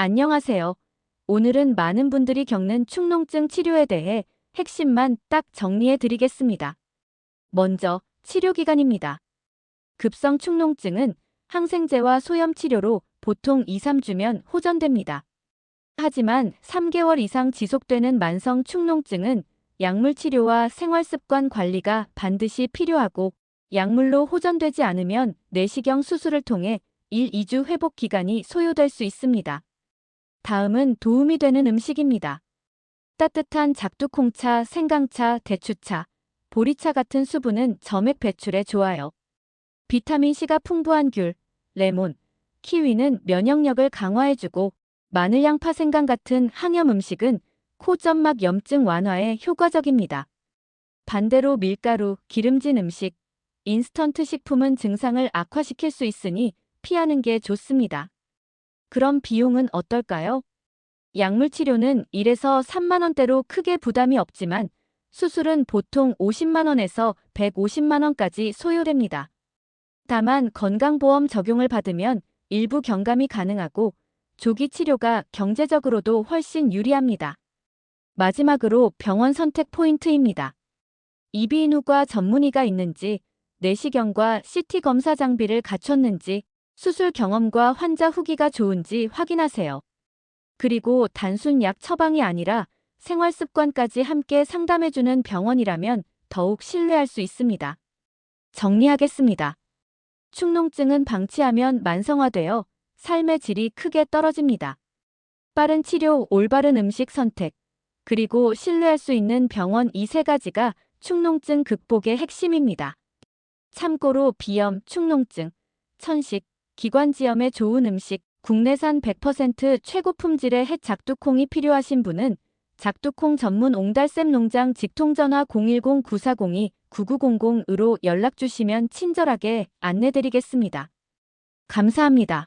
안녕하세요. 오늘은 많은 분들이 겪는 축농증 치료에 대해 핵심만 딱 정리해 드리겠습니다. 먼저 치료 기간입니다. 급성 축농증은 항생제와 소염 치료로 보통 2, 3주면 호전됩니다. 하지만 3개월 이상 지속되는 만성 축농증은 약물 치료와 생활 습관 관리가 반드시 필요하고 약물로 호전되지 않으면 내시경 수술을 통해 1, 2주 회복 기간이 소요될 수 있습니다. 다음은 도움이 되는 음식입니다. 따뜻한 작두콩차, 생강차, 대추차, 보리차 같은 수분은 점액 배출에 좋아요. 비타민C가 풍부한 귤, 레몬, 키위는 면역력을 강화해주고 마늘 양파 생강 같은 항염 음식은 코점막 염증 완화에 효과적입니다. 반대로 밀가루, 기름진 음식, 인스턴트 식품은 증상을 악화시킬 수 있으니 피하는 게 좋습니다. 그럼 비용은 어떨까요? 약물 치료는 1에서 3만 원대로 크게 부담이 없지만 수술은 보통 50만 원에서 150만 원까지 소요됩니다. 다만 건강보험 적용을 받으면 일부 경감이 가능하고 조기 치료가 경제적으로도 훨씬 유리합니다. 마지막으로 병원 선택 포인트입니다. 이비인후과 전문의가 있는지, 내시경과 CT 검사 장비를 갖췄는지, 수술 경험과 환자 후기가 좋은지 확인하세요. 그리고 단순 약 처방이 아니라 생활 습관까지 함께 상담해주는 병원이라면 더욱 신뢰할 수 있습니다. 정리하겠습니다. 축농증은 방치하면 만성화되어 삶의 질이 크게 떨어집니다. 빠른 치료, 올바른 음식 선택, 그리고 신뢰할 수 있는 병원 이 세 가지가 축농증 극복의 핵심입니다. 참고로 비염, 축농증, 천식, 기관지염에 좋은 음식, 국내산 100% 최고 품질의 햇 작두콩이 필요하신 분은 작두콩 전문 옹달샘 농장 직통전화 010-9402-9900으로 연락 주시면 친절하게 안내드리겠습니다. 감사합니다.